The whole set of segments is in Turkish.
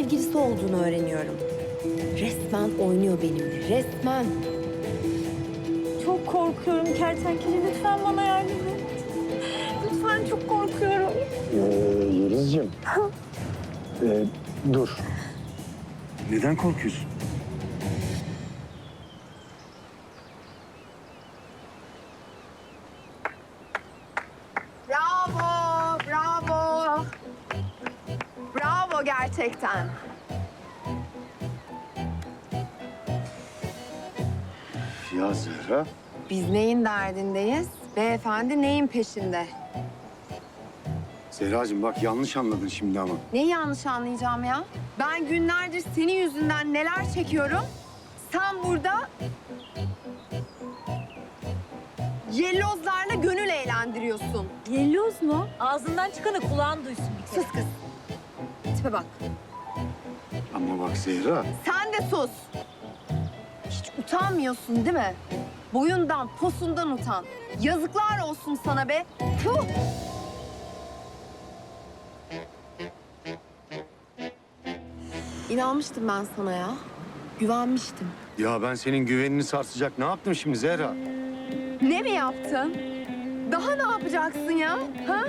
sevgilisi olduğunu öğreniyorum. Resmen oynuyor benimle, resmen. Çok korkuyorum kertenkele. Lütfen bana yardım et. Lütfen çok korkuyorum. Ee, Yelizciğim. Ee, dur. Neden korkuyorsun? Biz neyin derdindeyiz? Beyefendi neyin peşinde? Zehracığım bak yanlış anladın şimdi ama. Neyi yanlış anlayacağım ya? Ben günlerdir senin yüzünden neler çekiyorum? Sen burada yellozlarla gönül eğlendiriyorsun. Yelloz mu? Ağzından çıkanı kulağın duysun bir kere. Sus kız. Tipe bak. Ama bak Zehra. Sen de sus. Hiç utanmıyorsun değil mi? Boyundan, posundan utan. Yazıklar olsun sana be. Tuh! İnanmıştım ben sana ya. Güvenmiştim. Ya ben senin güvenini sarsacak ne yaptım şimdi Zehra? Ne mi yaptın? Daha ne yapacaksın ya? Ha?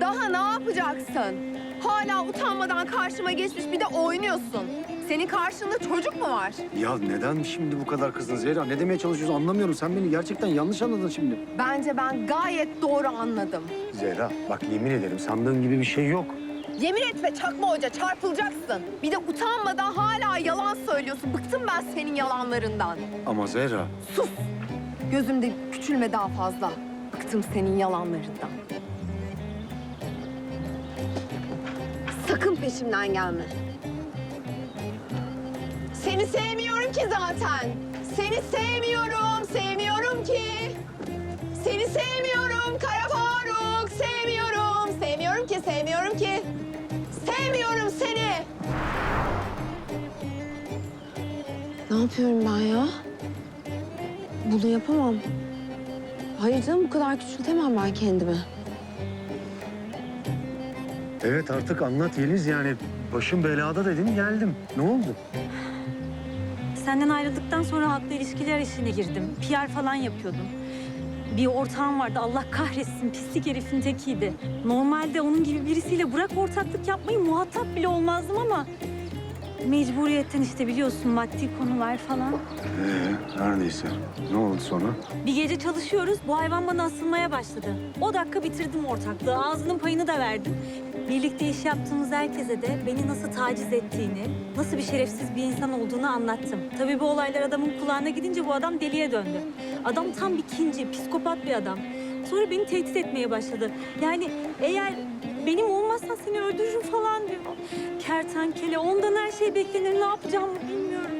Daha ne yapacaksın? Hala utanmadan karşıma geçmiş bir de oynuyorsun. Senin karşında çocuk mu var? Ya neden şimdi bu kadar kızdın Zehra? Ne demeye çalışıyorsun anlamıyorum. Sen beni gerçekten yanlış anladın şimdi. Bence ben gayet doğru anladım. Zehra bak yemin ederim sandığın gibi bir şey yok. Yemin etme çakma hoca çarpılacaksın. Bir de utanmadan hala yalan söylüyorsun. Bıktım ben senin yalanlarından. Ama Zehra Sus! Gözümde küçülme daha fazla. Bıktım senin yalanlarından. Sakın peşimden gelme. Seni sevmiyorum ki zaten. Seni sevmiyorum, sevmiyorum ki. Seni sevmiyorum Kara Faruk, sevmiyorum. Sevmiyorum ki, sevmiyorum ki. Sevmiyorum seni. Ne yapıyorum ben ya? Bunu yapamam. Hayır canım bu kadar küçültemem ben kendimi. evet artık anlat Yeliz yani. Başım belada dedin geldim. Ne oldu? Senden ayrıldıktan sonra haklı ilişkiler işine girdim. PR falan yapıyordum. Bir ortağım vardı Allah kahretsin pislik herifin tekiydi. Normalde onun gibi birisiyle bırak ortaklık yapmayı muhatap bile olmazdım ama... Mecburiyetten işte biliyorsun maddi konular falan. Ee, neredeyse. Ne oldu sonra? Bir gece çalışıyoruz bu hayvan bana asılmaya başladı. O dakika bitirdim ortaklığı ağzının payını da verdim. Birlikte iş yaptığımız herkese de beni nasıl taciz ettiğini, nasıl bir şerefsiz bir insan olduğunu anlattım. Tabii bu olaylar adamın kulağına gidince bu adam deliye döndü. Adam tam bir kinci, psikopat bir adam. Sonra beni tehdit etmeye başladı. Yani eğer benim olmazsan seni öldürürüm falan diyor. Kertenkele ondan her şey beklenir ne yapacağımı bilmiyorum.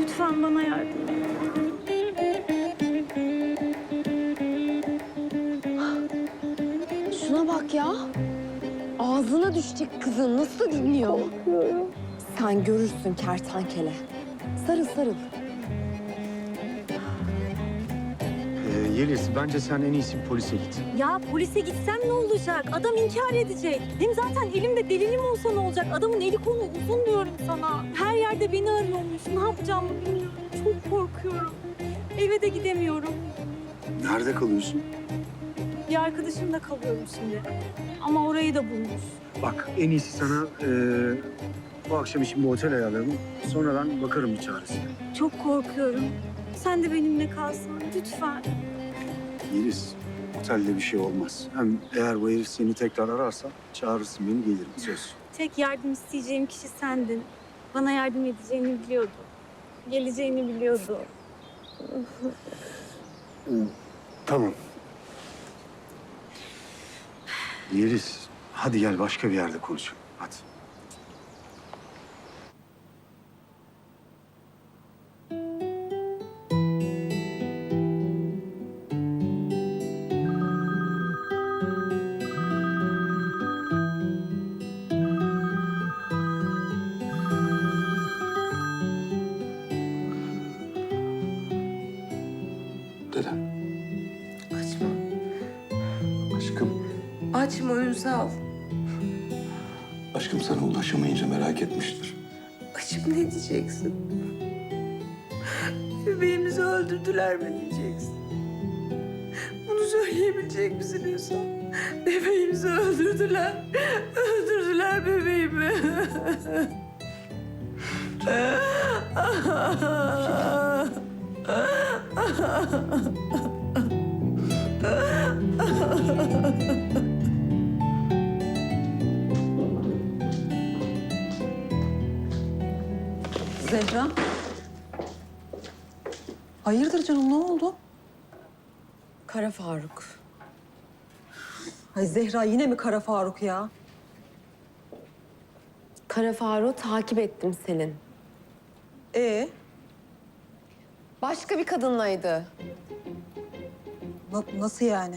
Lütfen bana yardım et. Şuna bak ya. Ağzına düşecek kızın nasıl dinliyor? Sen görürsün kertenkele. Sarıl sarıl. Ee, Yeliz bence sen en iyisi polise git. Ya polise gitsem ne olacak? Adam inkar edecek. Hem zaten elimde delilim olsa ne olacak? Adamın eli kolu uzun diyorum sana. Her yerde beni arıyormuş. Ne yapacağımı bilmiyorum. Çok korkuyorum. Eve de gidemiyorum. Nerede kalıyorsun? Bir arkadaşımla kalıyorum şimdi. Ama orayı da bulmuş. Bak en iyisi sana ee, bu akşam için bir otel ayarlayalım. Sonra ben bakarım bir çaresine. Çok korkuyorum. Sen de benimle kalsan lütfen. Yeliz otelde bir şey olmaz. Hem eğer bu herif seni tekrar ararsa çağırırsın beni gelirim söz. Tek yardım isteyeceğim kişi sendin. Bana yardım edeceğini biliyordu. Geleceğini biliyordu. Tamam. Yeliz hadi gel başka bir yerde konuşalım. Hadi. Söyleyebilecek misin Hüsam? Bebeğimizi öldürdüler. Öldürdüler bebeğimi. Zehra. Hayırdır canım ne oldu? Kara Faruk. Ay Zehra yine mi Kara Faruk ya? Kara Faruk'u takip ettim Selin. Ee, Başka bir kadınlaydı. na- nasıl yani?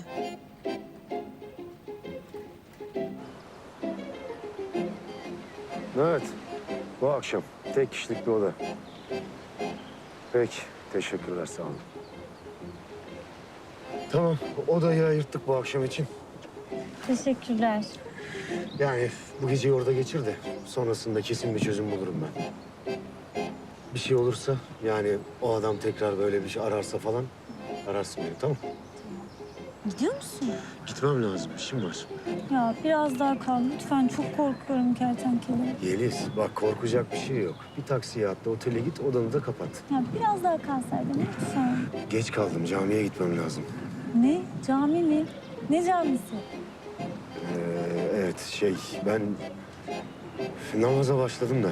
Evet. Bu akşam tek kişilik bir oda. Peki. Teşekkürler sağ olun. Tamam. Odayı ayırttık bu akşam için. Teşekkürler. Yani bu geceyi orada geçir de sonrasında kesin bir çözüm bulurum ben. Bir şey olursa yani o adam tekrar böyle bir şey ararsa falan ararsın beni tamam Gidiyor musun? Gitmem lazım işim var. Ya biraz daha kal lütfen çok korkuyorum kertenkele. Yeliz bak korkacak bir şey yok. Bir taksiye atla otele git odanı da kapat. Ya biraz daha kalsaydın lütfen. Geç kaldım camiye gitmem lazım. Ne? Cami mi? Ne camisi? Şey ben namaza başladım da.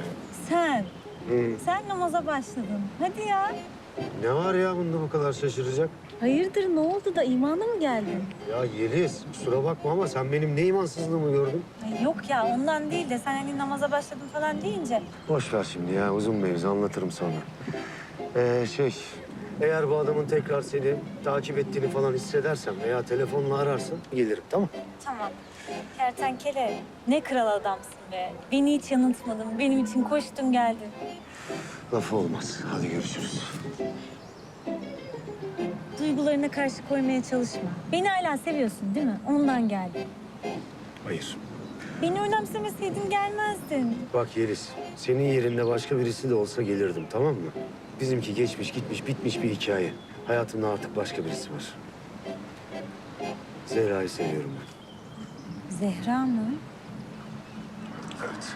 Sen. Hı. Sen namaza başladın. Hadi ya. Ne var ya bunda bu kadar şaşıracak? Hayırdır ne oldu da imana mı geldin? Ya Yeliz kusura bakma ama sen benim ne imansızlığımı gördün? Ay yok ya ondan değil de sen hani namaza başladın falan deyince. Boş ver şimdi ya uzun mevzu anlatırım sonra. Ee, şey eğer bu adamın tekrar seni takip ettiğini falan hissedersem veya telefonla ararsan gelirim tamam Tamam. Kertenkele ne kral adamsın be. Beni hiç yanıltmadın. Benim için koştun geldin. Lafı olmaz. Hadi görüşürüz. Duygularına karşı koymaya çalışma. Beni hala seviyorsun değil mi? Ondan geldim. Hayır. Beni önemsemeseydin gelmezdin. Bak Yeliz, senin yerinde başka birisi de olsa gelirdim tamam mı? Bizimki geçmiş gitmiş bitmiş bir hikaye. Hayatımda artık başka birisi var. Zehra'yı seviyorum ben. Zehra mı? Evet.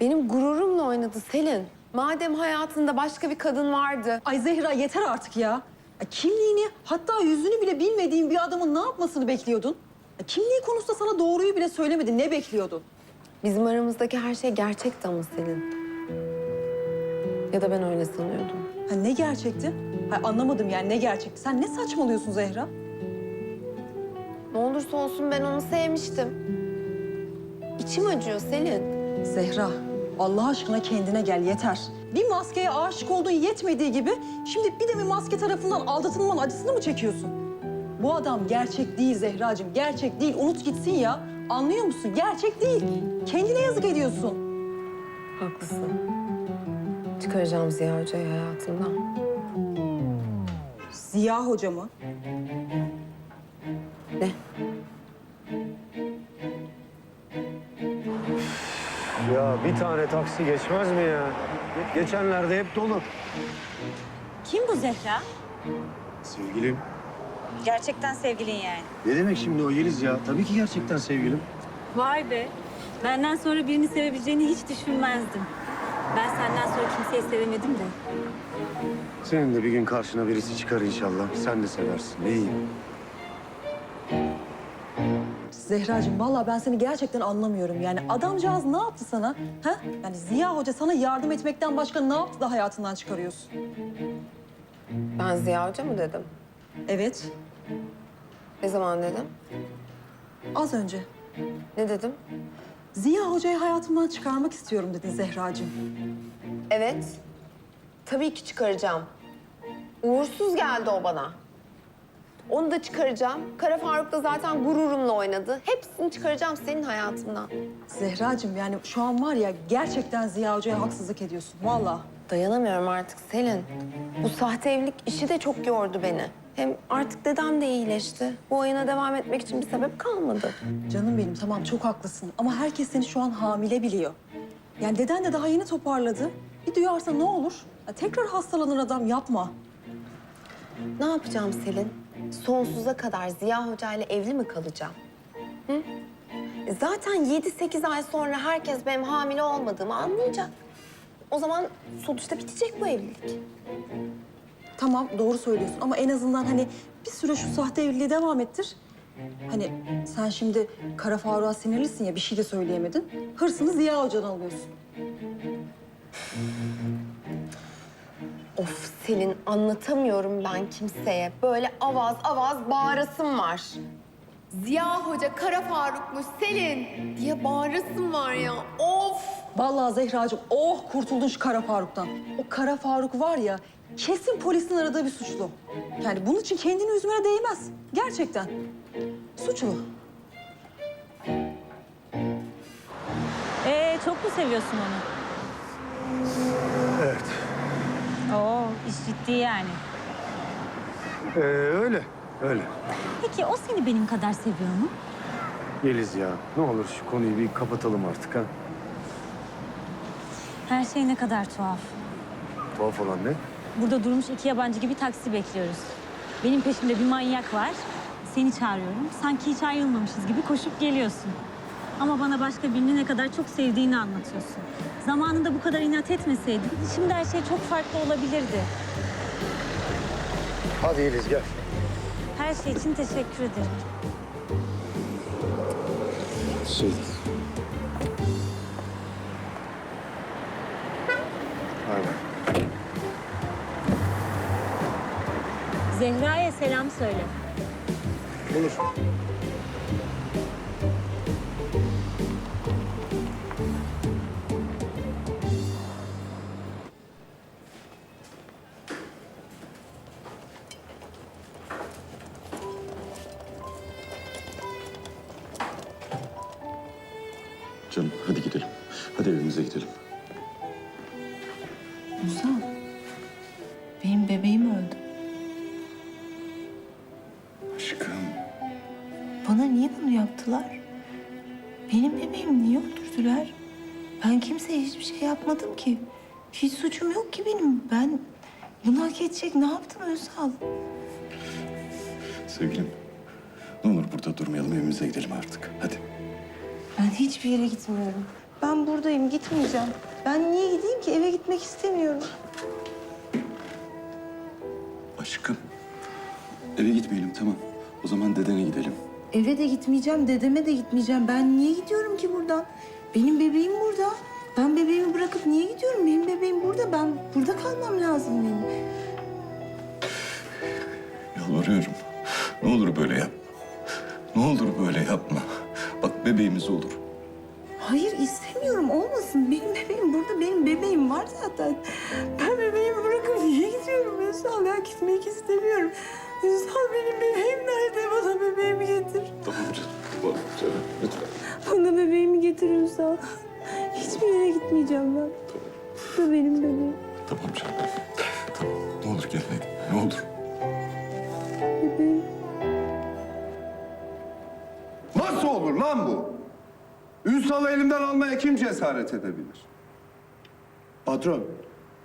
Benim gururumla oynadı Selin. Madem hayatında başka bir kadın vardı. Ay Zehra yeter artık ya. Ya Kimliğini hatta yüzünü bile bilmediğin bir adamın ne yapmasını bekliyordun? Ya Kimliği konusunda sana doğruyu bile söylemedi. Ne bekliyordun? Bizim aramızdaki her şey gerçekti ama Selin. Ya da ben öyle sanıyordum. Ha, ne gerçekti? Ha, anlamadım yani ne gerçekti? Sen ne saçmalıyorsun Zehra? Ne olursa olsun ben onu sevmiştim. İçim acıyor Selin. Zehra Allah aşkına kendine gel yeter. Bir maskeye aşık olduğun yetmediği gibi şimdi bir de bir maske tarafından aldatılmanın acısını mı çekiyorsun? Bu adam gerçek değil Zehracığım, gerçek değil. Unut gitsin ya. Anlıyor musun? Gerçek değil. Kendine yazık ediyorsun. Haklısın. Çıkaracağım Ziya Hoca'yı hayatımdan. Ziya Hoca tane taksi geçmez mi ya? Geçenlerde hep dolu. Kim bu Zehra? Sevgilim. Gerçekten sevgilin yani. Ne demek şimdi o Yeliz ya? Tabii ki gerçekten sevgilim. Vay be. Benden sonra birini sevebileceğini hiç düşünmezdim. Ben senden sonra kimseyi sevemedim de. Senin de bir gün karşına birisi çıkar inşallah. Sen de seversin. Ne iyi. Zehracığım vallahi ben seni gerçekten anlamıyorum. Yani adamcağız ne yaptı sana? Ha? Yani Ziya Hoca sana yardım etmekten başka ne yaptı da hayatından çıkarıyorsun? Ben Ziya Hoca mı dedim? Evet, Ne zaman dedim? az önce. Ne dedim? Ziya Hoca'yı hayatımdan çıkarmak istiyorum dedin Zehracığım. Evet. Tabii ki çıkaracağım. Uğursuz geldi o bana. Onu da çıkaracağım. Kara Faruk da zaten gururumla oynadı. Hepsini çıkaracağım senin hayatımdan. Zehracığım yani şu an var ya gerçekten Ziya Hoca'ya haksızlık ediyorsun. Vallahi. Dayanamıyorum artık Selin. Bu sahte evlilik işi de çok yordu beni. Hem artık dedem de iyileşti. Bu oyuna devam etmek için bir sebep kalmadı. Canım benim tamam çok haklısın ama herkes seni şu an hamile biliyor. Yani deden de daha yeni toparladı. Bir duyarsa ne olur? Ya tekrar hastalanır adam yapma. Ne yapacağım Selin? Sonsuza kadar Ziya Hoca ile evli mi kalacağım? Hı? E Zaten 7-8 ay sonra herkes benim hamile olmadığımı anlayacak. O zaman sonuçta bitecek bu evlilik. Tamam doğru söylüyorsun ama en azından hani bir süre şu sahte evliliği devam ettir. Hani sen şimdi Kara Faruk'a sinirlisin ya bir şey de söyleyemedin. Hırsını Ziya Hoca'dan alıyorsun. Selin anlatamıyorum ben kimseye. Böyle avaz avaz bağırasım var. Ziya Hoca Kara Faruk'muş Selin diye bağırasın var ya. Of! Vallahi Zehracığım oh kurtuldun şu Kara Faruk'tan. O Kara Faruk var ya kesin polisin aradığı bir suçlu. Yani bunun için kendini üzmene değmez. Gerçekten. Suçlu. Ee, çok mu seviyorsun onu? Evet. Oo, iş ciddi yani. Ee, öyle, öyle. Peki o seni benim kadar seviyor mu? Yeliz ya, ne olur şu konuyu bir kapatalım artık ha. Her şey ne kadar tuhaf. Tuhaf olan ne? Burada durmuş iki yabancı gibi taksi bekliyoruz. Benim peşimde bir manyak var. Seni çağırıyorum. Sanki hiç ayrılmamışız gibi koşup geliyorsun. Ama bana başka birini ne kadar çok sevdiğini anlatıyorsun. Zamanında bu kadar inat etmeseydin şimdi her şey çok farklı olabilirdi. Hadi Yeliz gel. Her şey için teşekkür ederim. Şey... Aynen. Zehra'ya selam söyle. Olur. Canım hadi gidelim. Hadi evimize gidelim. Ünsal, benim bebeğim öldü. Aşkım. Bana niye bunu yaptılar? Benim bebeğimi niye öldürdüler? Ben kimseye hiçbir şey yapmadım ki. Hiç suçum yok ki benim. Ben bunu hak edecek ne yaptım Ünsal? Sevgilim. Ne olur burada durmayalım evimize gidelim artık. Hadi. Ben hiçbir yere gitmiyorum. Ben buradayım, gitmeyeceğim. Ben niye gideyim ki? Eve gitmek istemiyorum. Aşkım. Eve gitmeyelim tamam. O zaman dedene gidelim. Eve de gitmeyeceğim, dedeme de gitmeyeceğim. Ben niye gidiyorum ki buradan? Benim bebeğim burada. Ben bebeğimi bırakıp niye gidiyorum? Benim bebeğim burada. Ben burada kalmam lazım benim. Yalvarıyorum. Ne olur böyle yapma. Ne olur böyle yapma. Bebeğimiz olur. Hayır istemiyorum olmasın. Benim bebeğim burada. Benim bebeğim var zaten. Ben bebeğimi bırakıp niye gidiyorum Ünsal ya? Gitmek istemiyorum. Ünsal benim bebeğim nerede? Bana bebeğimi getir. Tamam canım. Tamam canım. Lütfen. Bana bebeğimi getir Ünsal. Hiçbir yere gitmeyeceğim ben. Bu da benim bebeğim. Tamam canım. Nasıl olur lan bu? Ünsal'ı elimden almaya kim cesaret edebilir? Patron,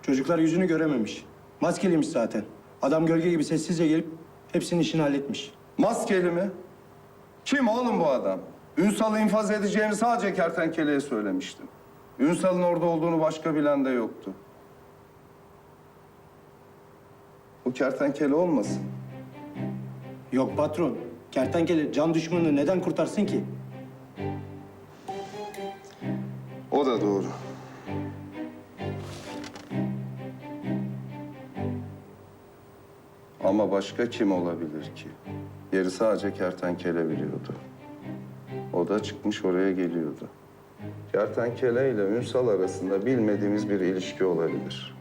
çocuklar yüzünü görememiş. Maskeliymiş zaten. Adam gölge gibi sessizce gelip hepsinin işini halletmiş. Maskeli mi? Kim oğlum bu adam? Ünsal'ı infaz edeceğimi sadece kertenkeleye söylemiştim. Ünsal'ın orada olduğunu başka bilen de yoktu. Bu kertenkele olmasın? Yok patron, kertenkele can düşmanını neden kurtarsın ki? O da doğru. Ama başka kim olabilir ki? Yeri sadece kertenkele biliyordu. O da çıkmış oraya geliyordu. Kertenkele ile Ünsal arasında bilmediğimiz bir ilişki olabilir.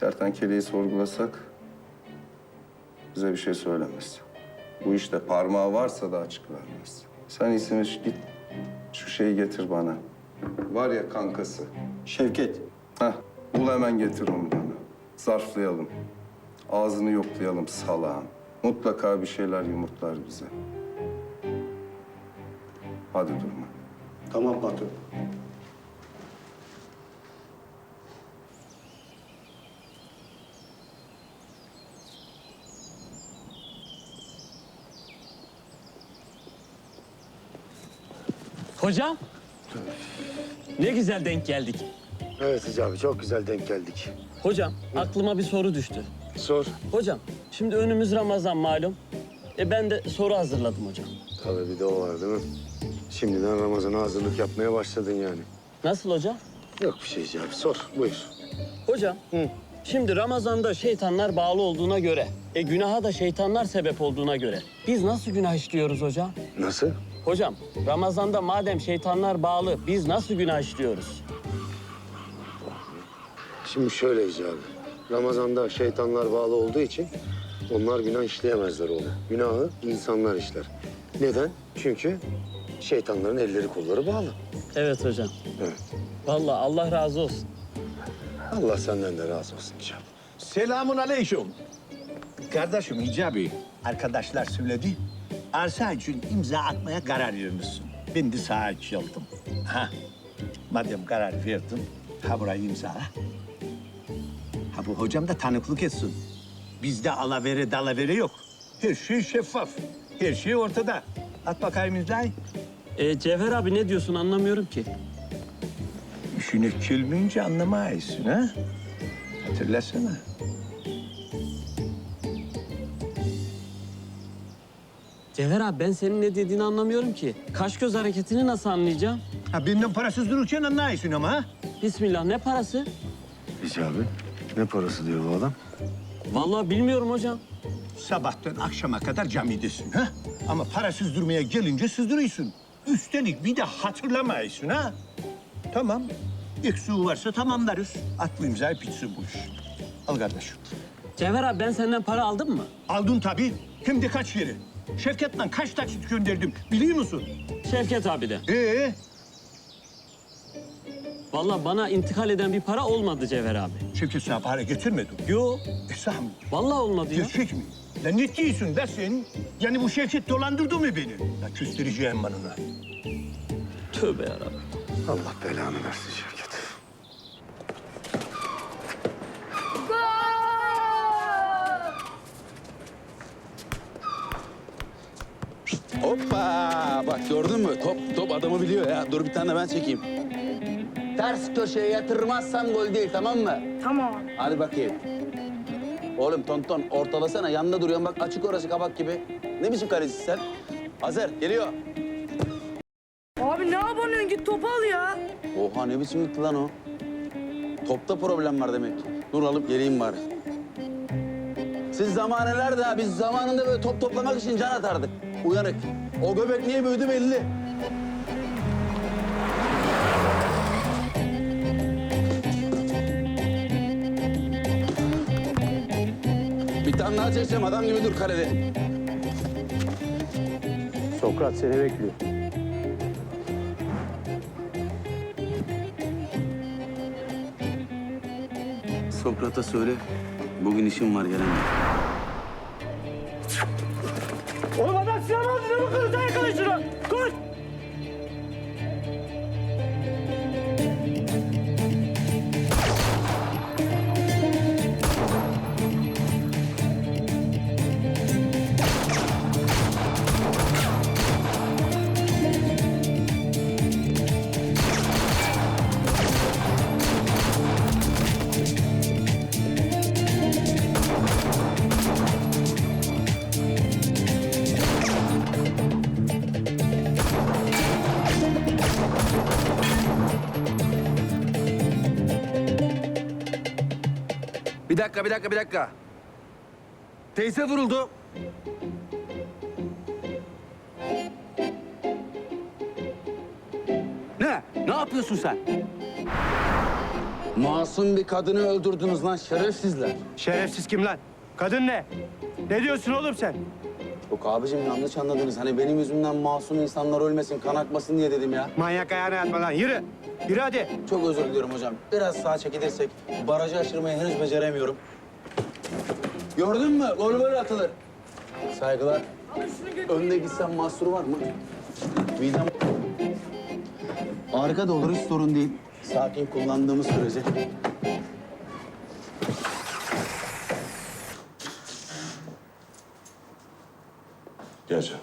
Kertenkeleyi sorgulasak bize bir şey söylemez. Bu işte parmağı varsa da açık vermez. Sen iyisini git şu şeyi getir bana. Var ya kankası. Şevket, Heh, bul hemen getir onu bana. Zarflayalım. Ağzını yoklayalım salağın. Mutlaka bir şeyler yumurtlar bize. Hadi durma. Tamam patron. Hocam. Ne güzel denk geldik. Evet Hici abi çok güzel denk geldik. Hocam aklıma bir soru düştü. Sor. Hocam şimdi önümüz Ramazan malum. E ben de soru hazırladım hocam. Tabii bir de o var değil mi? Şimdiden Ramazan'a hazırlık yapmaya başladın yani. Nasıl hocam? Yok bir şey Hici abi sor buyur. Hocam şimdi Ramazan'da şeytanlar bağlı olduğuna göre, e günaha da şeytanlar sebep olduğuna göre biz nasıl günah işliyoruz hocam? Nasıl? Hocam Ramazan'da madem şeytanlar bağlı biz nasıl günah işliyoruz? Şimdi şöyle Hici abi. Ramazan'da şeytanlar bağlı olduğu için onlar günah işleyemezler oğlum. Günahı insanlar işler. Neden? Çünkü şeytanların elleri kolları bağlı. Evet hocam. Evet. Vallahi Allah razı olsun. Allah senden de razı olsun Hici abi. Selamun aleyküm. Kardeşim Hicabi, arkadaşlar söyledi. Arsa için imza atmaya karar vermişsin. Ben de sağa geldim. Ha, madem karar verdin, ha burayı imzala. Ha bu hocam da tanıklık etsin. Bizde alavere dalavere yok. Her şey şeffaf. Her şey ortada. At bakayım imzayı. E, Cevher abi ne diyorsun anlamıyorum ki. İşine gelmeyince anlamayısın ha? Hatırlasana. Cevher abi ben senin ne dediğini anlamıyorum ki. Kaş göz hareketini nasıl anlayacağım? Ha benden parasız dururken anlayısın ama ha? Bismillah ne parası? Hici abi ne parası diyor bu adam? Vallahi bilmiyorum hocam. Sabahtan akşama kadar camidesin ha? Ama parasız durmaya gelince sızdırıyorsun. Üstelik bir de hatırlamayısın ha? Tamam. Eksiği varsa tamamlarız. At bu imzayı bitsin bu iş. Al kardeşim. Cevher abi ben senden para aldım mı? Aldın tabii. Hem de kaç yeri. Şevket'le kaç taksit gönderdim biliyor musun? Şevket abi de. Ee, Vallahi bana intikal eden bir para olmadı Cevher abi. Şevket sana para getirmedi. Yo, E sağ mı? vallahi olmadı ya. Gerçek mi? Lan ne diyorsun be sen? Yani bu Şevket dolandırdı mı beni? Ya küstüreceğim ben ona. Tövbe yarabbim. Allah belanı versin Şevket. Hoppa! Bak gördün mü? Top top adamı biliyor ya. Dur bir tane ben çekeyim. Ters köşeye yatırmazsam gol değil tamam mı? Tamam. Hadi bakayım. Oğlum tonton ortalasana. Yanında duruyorsun bak açık orası kabak gibi. Ne biçim kalecisin sen? Hazır geliyor. Abi ne yapıyorsun? Git topu al ya. Oha ne biçim gitti lan o? Topta problem var demek ki. Dur alıp geleyim bari. Siz zamanelerde biz zamanında böyle top toplamak için can atardık. Uyanık. O göbek niye büyüdü belli. Bir tane daha çekeceğim adam gibi dur kalede. Sokrat seni bekliyor. Sokrat'a söyle. Bugün işim var gelemem. 僕歌え dakika, bir dakika, bir dakika. Teyze vuruldu. Ne? Ne yapıyorsun sen? Masum bir kadını öldürdünüz lan şerefsizler. Şerefsiz kim lan? Kadın ne? Ne diyorsun oğlum sen? Yok abicim yanlış anladınız. Hani benim yüzümden masum insanlar ölmesin, kan akmasın diye dedim ya. Manyak ayağına yatma lan. Yürü. Yürü hadi. Çok özür diliyorum hocam. Biraz sağa çekilirsek barajı aşırmayı henüz beceremiyorum. Gördün mü? Gol böyle atılır. Saygılar. Önde gitsen mahsur var mı? Midem... Arka da olur hiç sorun değil. Sakin kullandığımız sürece. Gel canım.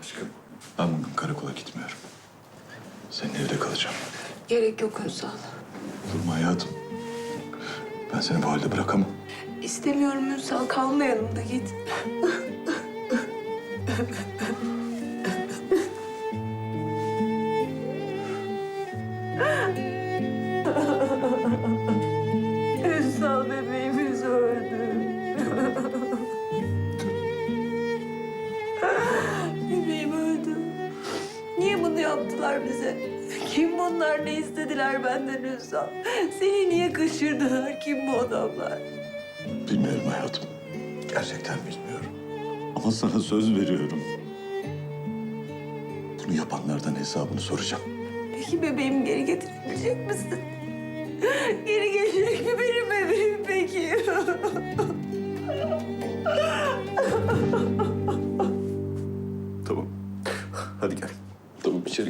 Aşkım ben bugün karakola gitmiyorum. Senin evde kalacağım. Gerek yok Ünsal. Durma hayatım. Ben seni bu halde bırakamam. İstemiyorum Ünsal. Kalma yanımda git. Yaptılar bize? Kim bunlar? Ne istediler benden Ünsal? Seni niye kaçırdılar? Kim bu adamlar? Bilmiyorum hayatım. Gerçekten bilmiyorum. Ama sana söz veriyorum. Bunu yapanlardan hesabını soracağım. Peki bebeğimi geri getirebilecek misin? Geri gelecek mi benim bebeğim peki? Tamam. Hadi gel.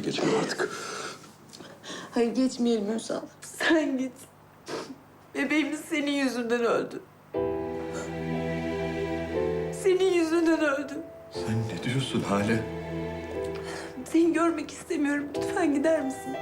Geçelim artık. Hayır geçmeyelim Ünsal. Sen git. Bebeğimiz senin yüzünden öldü. Senin yüzünden öldü. Sen ne diyorsun Hale? Seni görmek istemiyorum. Lütfen gider misin?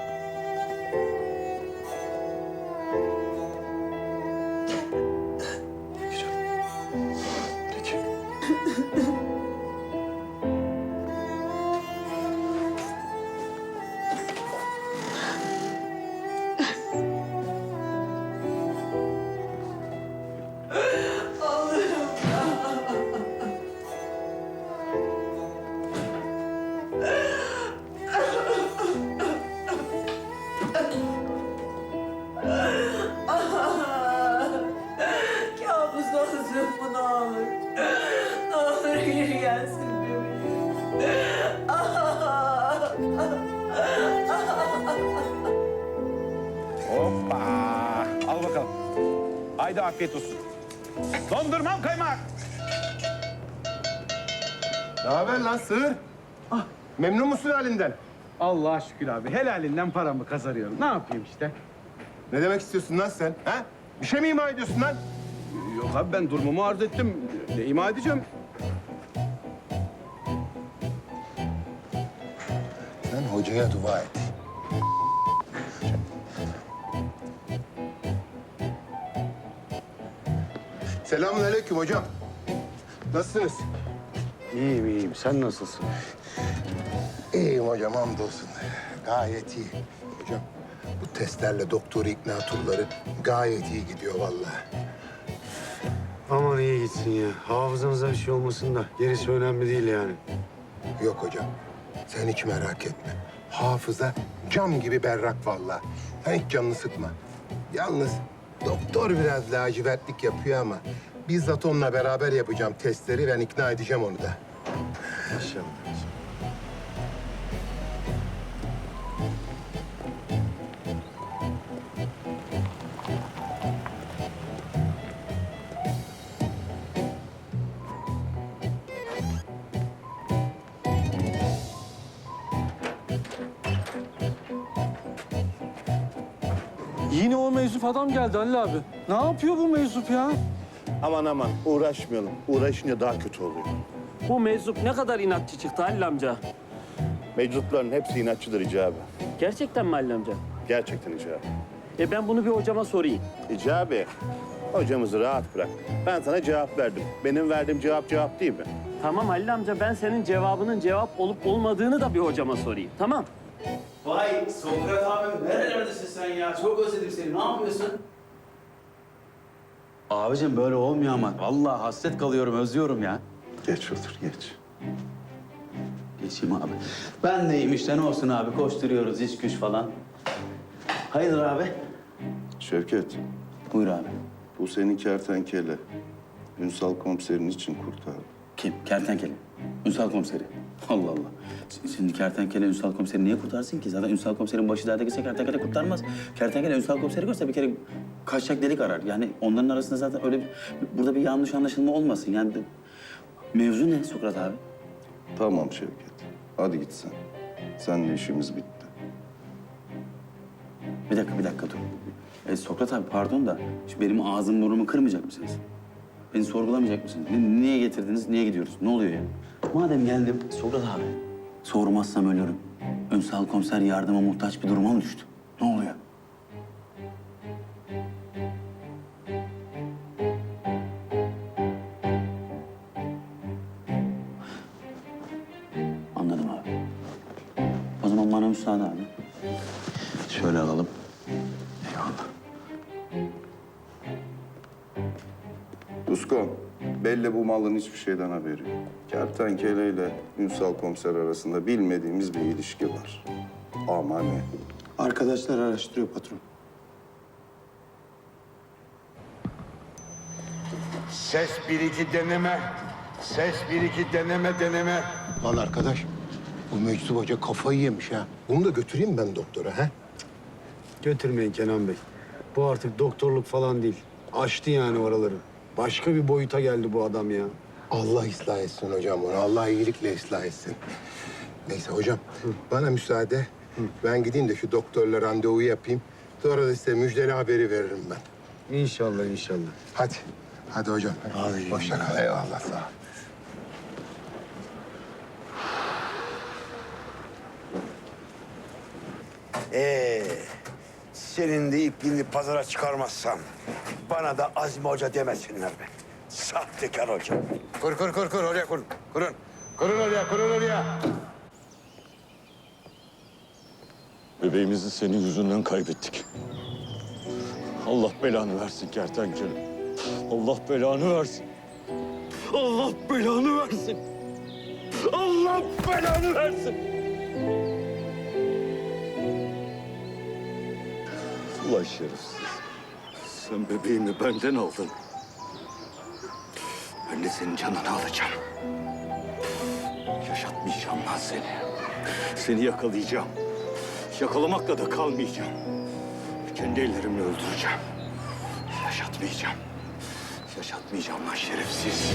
Lan sığır? Ah, memnun musun halinden? Allah'a şükür abi. Helalinden paramı kazanıyorum. Ne yapayım işte? Ne demek istiyorsun lan sen? Ha? Bir şey mi ima ediyorsun lan? Yok abi ben durumumu arz ettim. Ne ima edeceğim? Sen hocaya dua et. Selamun aleyküm hocam. Nasılsınız? İyiyim iyiyim. Sen nasılsın? İyiyim hocam hamdolsun. Gayet iyi. Hocam bu testlerle doktor ikna turları gayet iyi gidiyor vallahi. Aman iyi gitsin ya. Hafızanıza bir şey olmasın da gerisi önemli değil yani. Yok hocam. Sen hiç merak etme. Hafıza cam gibi berrak vallahi. Sen hiç canını sıkma. Yalnız doktor biraz lacivertlik yapıyor ama bizzat onunla beraber yapacağım testleri. Ben ikna edeceğim onu da. İnşallah. Yine o meczup adam geldi Halil abi. Ne yapıyor bu meczup ya? Aman aman uğraşmayalım. Uğraşınca daha kötü oluyor. Bu meczup ne kadar inatçı çıktı Halil amca. Meczupların hepsi inatçıdır icabı. Gerçekten mi Halil amca? Gerçekten icabı. E ben bunu bir hocama sorayım. İcabi, hocamızı rahat bırak. Ben sana cevap verdim. Benim verdiğim cevap cevap değil mi? Tamam Halil amca ben senin cevabının cevap olup olmadığını da bir hocama sorayım. Tamam. Vay Sokrat abim nerelerdesin sen ya? Çok özledim seni. Ne yapıyorsun? Abicim böyle olmuyor ama. Vallahi hasret kalıyorum, özlüyorum ya. Geç otur geç. Geçeyim abi. Ben deyim işte ne olsun abi. Koşturuyoruz iş güç falan. Hayırdır abi? Şevket, Buyur abi. bu senin kertenkele. Ünsal komiserin için kurtardı. Kim? Kertenkele. Ünsal komiseri. Allah Allah. Şimdi kertenkele Ünsal komiseri niye kurtarsın ki? Zaten Ünsal komiserin başı derde gitse kertenkele kurtarmaz. Kertenkele Ünsal komiseri görse bir kere kaçacak delik arar. Yani onların arasında zaten öyle bir, burada bir yanlış anlaşılma olmasın. Yani mevzu ne Sokrat abi? Tamam Şevket. Hadi git sen. Seninle işimiz bitti. Bir dakika, bir dakika dur. E, Sokrat abi pardon da şu benim ağzım burnumu kırmayacak mısınız? Beni sorgulamayacak mısınız? Ni- niye getirdiniz, niye gidiyoruz? Ne oluyor ya? Madem geldim Sokrat abi. Sormazsam ölürüm. Ünsal komiser yardıma muhtaç bir duruma mı düştü? Ne oluyor? Malın hiçbir şeyden haberi yok. Kertenkele ile Ünsal komiser arasında bilmediğimiz bir ilişki var. Ama ne? Arkadaşlar araştırıyor patron. Ses bir iki deneme. Ses bir iki deneme deneme. Lan arkadaş, bu Meczup Hoca kafayı yemiş ha. Bunu da götüreyim ben doktora ha. Götürmeyin Kenan Bey. Bu artık doktorluk falan değil. Aştı yani oraları. Başka bir boyuta geldi bu adam ya. Allah ıslah etsin hocam onu. Allah iyilikle ıslah etsin. Neyse hocam, bana müsaade. Ben gideyim de şu doktorla randevu yapayım. Sonra da size müjdeli haberi veririm ben. İnşallah inşallah. Hadi. Hadi hocam. Hadi. Hoşça kal. Eyvallah sağ ol. Ee, senin de ipliğini pazara çıkarmazsam bana da Azmi Hoca demesinler be. Sahtekar hoca. Kur kur kur kur oraya kur. Kurun. Kurun oraya kurun oraya. Bebeğimizi senin yüzünden kaybettik. Allah belanı versin kertenkele. Allah belanı versin. Allah belanı versin. Allah belanı versin. Ulan şerefsiz. Sen bebeğimi benden aldın. Ben de senin canını alacağım. Yaşatmayacağım lan seni. Seni yakalayacağım. Yakalamakla da kalmayacağım. Kendi ellerimle öldüreceğim. Yaşatmayacağım. Yaşatmayacağım lan şerefsiz.